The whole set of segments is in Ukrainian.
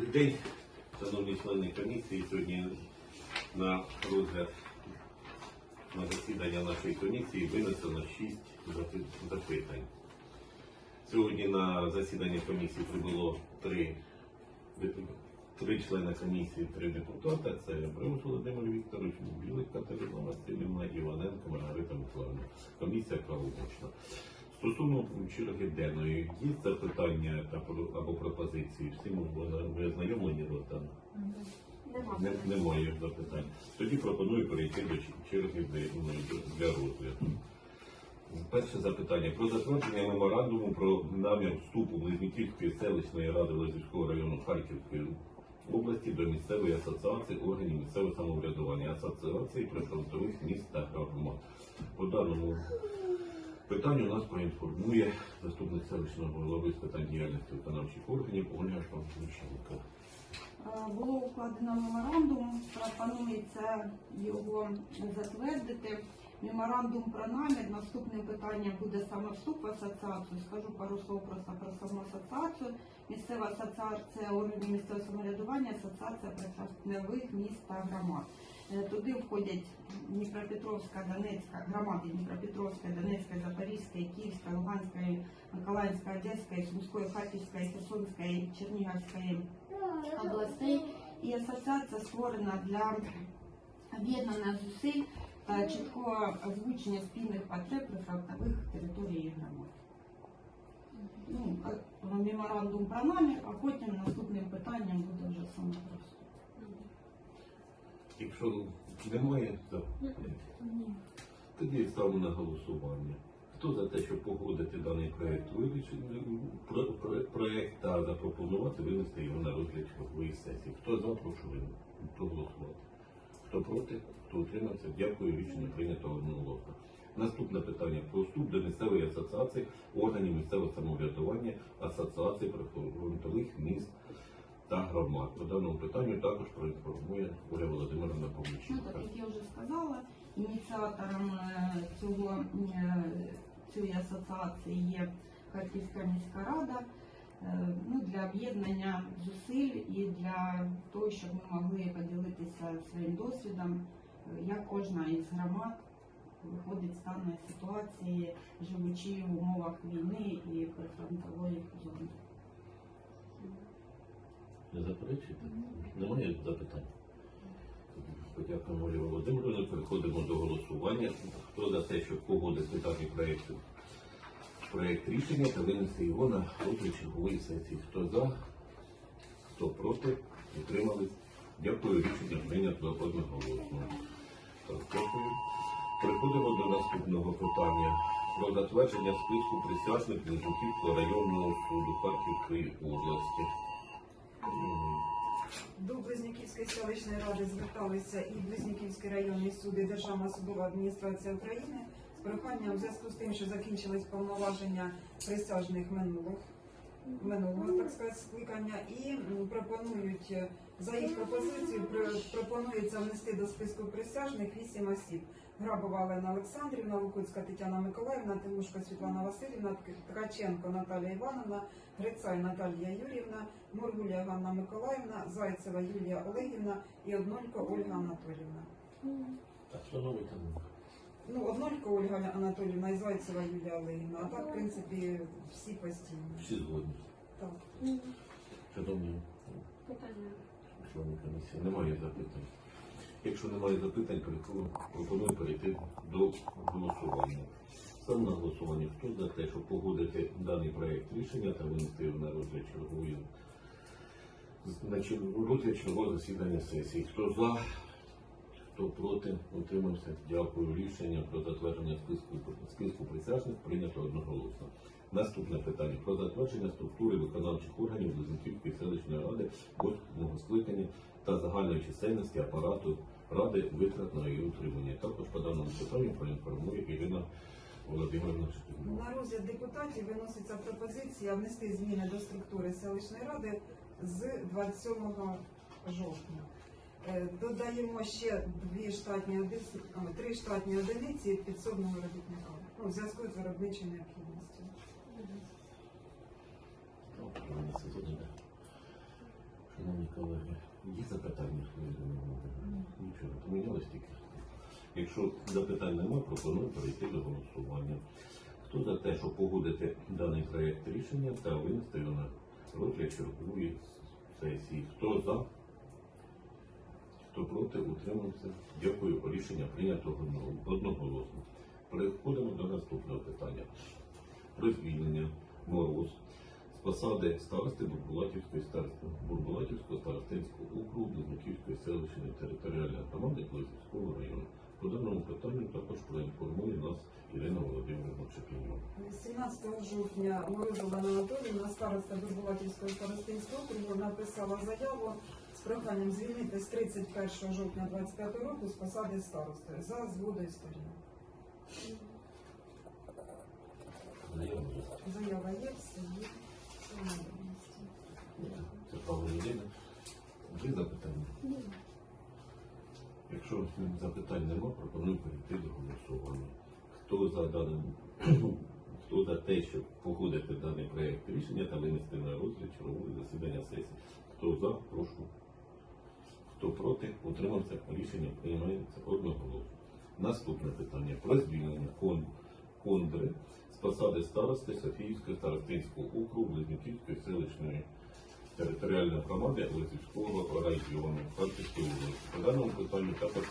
Добрий день, шановні члени комісії. Сьогодні на розгляд на засідання нашої комісії винесено 6 запитань. Сьогодні на засідання комісії прибуло три, три члени комісії, три депутати. Це Брюс Володимир Вікторович, Білик Катерина Васильівна, Іваненко, Маргарита Миколаївна. Комісія правомочна. Стосовно черги денної, є запитання та або пропозиції? Всі ми ознайомлені Ротан? Не, немає запитань. Тоді пропоную перейти до черги для розгляду. Перше запитання про затвердження меморандуму про намір вступу Близнюківської селищної ради Лазівського району Харківської області до місцевої асоціації органів місцевого самоврядування, асоціації прифронтових міст та громад. По даному питанню нас проінформує заступник селищного голови з питань діяльності виконавчих органів Ольга Шпанченко. Е, Було укладено меморандум, пропонується його затвердити. Меморандум про намір. Наступне питання буде саме вступ в асоціацію. Скажу пару слов просто про саму асоціацію. Місцева асоціація органів місцевого самоврядування, асоціація прифронтових міст та громад. Е, Туди входять Дніпропетровська, Донецька, громади Дніпропетровська, Донецька, Запорізька, Київська, Луганська, Миколаївська, Одеська, Сумської, Харківська, Херсонська, Чернігівська областей. І асоціація створена для об'єднання зусиль та чіткого озвучення спільних потреб прифронтових територій громад. Ну, меморандум про намір, а потім наступним питанням буде вже саме просто. Якщо немає, то тоді ставимо на голосування. Хто за те, щоб погодити даний проект вирішення про, про- проект та запропонувати винести його на розгляд чергової сесії? Хто за, прошу проголосувати. Хто проти, хто утримався, дякую. Рішення прийнято одноголосно. Наступне питання про вступ до місцевої асоціації органів місцевого самоврядування, асоціації прифронтових міст та громад. По даному питанню також проінформує Оля Володимировна Ну, так як я вже сказала, ініціатором е, цього е, цієї асоціації є Харківська міська рада. Е, Ну, для об'єднання зусиль і для того, щоб ми могли поділитися своїм досвідом, як кожна із громад виходить з даної ситуації, живучи в умовах війни і прифронтової зони. Не заперечуєте? Немає запитань? Подякуємо Олі Володимировні. Переходимо до голосування. Хто за те, щоб погодити даний проєкт, проєкт рішення та винести його на розгляд чергової сесії? Хто за, хто проти, утримались? Дякую, рішення прийнято одноголосно. Дякую. Переходимо до наступного питання про затвердження списку присяжних Близнюківського районного суду Харківської області. До Близнюківської селищної ради зверталися і Близнюківський районний суд, і Державна судова адміністрація України з проханням в зв'язку з тим, що закінчились повноваження присяжних минулих минулого так сказати, скликання, і пропонують е, за їх пропозицією пропонується внести до списку присяжних вісім осіб. Грабова Олена Олександрівна, Лукуцька Тетяна Миколаївна, Тимушка Світлана Васильівна, Ткаченко Наталія Івановна, Грицай Наталія Юрівна, Моргуля Ганна Миколаївна, Зайцева Юлія Олегівна і Однолько Ольга Анатолівна. А що новий там? Ну, Однолько Ольга Анатолівна і Зайцева Юлія Олегівна. А так, в принципі, всі постійно. Всі згодні. Так. Шановні члени комісії, немає запитань. Якщо немає запитань, пропоную перейти до голосування. Ставлю на голосування. Хто за те, щоб погодити даний проєкт рішення та винести його на розгляд чергової на розгляд чергового засідання сесії? Хто за? Хто проти? Утримався? Дякую. Рішення про затвердження списку, списку присяжних прийнято одноголосно. Наступне питання про затвердження структури виконавчих органів Близнюківської селищної ради восьмого скликання та загальної чисельності апарату ради витратного і утримання. Також по даному питанню проінформує Ірина. На розгляд депутатів виноситься пропозиція внести зміни до структури селищної ради з 27 жовтня. Е, Додаємо ще дві штатні три штатні одиниці підсобного робітника. Ну, в зв'язку з виробничою необхідністю. Шановні колеги, є запитання? Нічого, не помінялось тільки. Якщо запитань немає, пропоную перейти до голосування. Хто за те, щоб погодити даний проєкт рішення та винести його на розгляд чергової сесії? Хто за? Хто проти, утримався. Дякую. Рішення прийнято одного- одноголосно. Переходимо до наступного питання. Про звільнення Мороз з посади старости Бурбулатівської старости Бурбулатівського старостинського округу Близнюківської селищної територіальної громади Близнюківського району. По даному питанню також проінформує нас Ірина Володимирівна Чепіньова. 17 жовтня Морозова Анатоліївна, староста Бурбулатівського старостинського округу, написала заяву проханням звільнити з 31 жовтня 25 року з посади старости за згодою сторін. Заява є. Заява є, все є. Це право людини. Є запитання? Якщо запитань нема, пропоную перейти до голосування. Хто за даним, хто за те, щоб погодити даний проєкт рішення та винести на розгляд чергового засідання сесії? Хто за, прошу. Хто проти, утримався, рішення приймається одноголосно. Наступне питання про звільнення кондри з посади старости Софіївського старостинського округу Близнюківської селищної територіальної громади Лисівського району Харківської області. По даному питанню також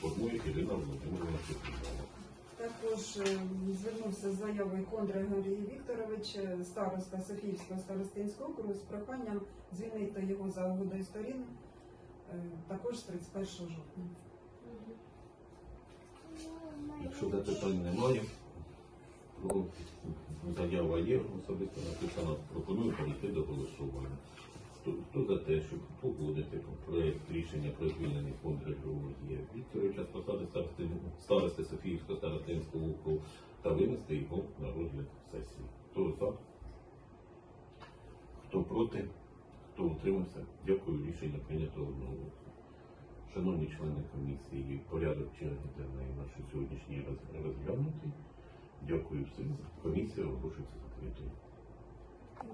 формує Ірина Володимирівна Петрівна. Також е, звернувся з заявою Кондра Георгій Вікторович, староста Софіївського старостинського округу, з проханням звільнити його за угодою сторін також з 31 жовтня. Якщо запитань немає, заява є особисто написана, пропоную перейти до голосування. Хто, хто за те, щоб погодити проєкт рішення про звільнення фонду Георгія Вікторовича з посади старости Софіївського старостинського округу та винести його на розгляд сесії? Хто за? Хто проти? Хто утримався? Дякую, рішення прийнято одного. Шановні члени комісії, порядок черги денної нашої сьогоднішньої розглянутий. Дякую всім. Комісія оголошується закритою.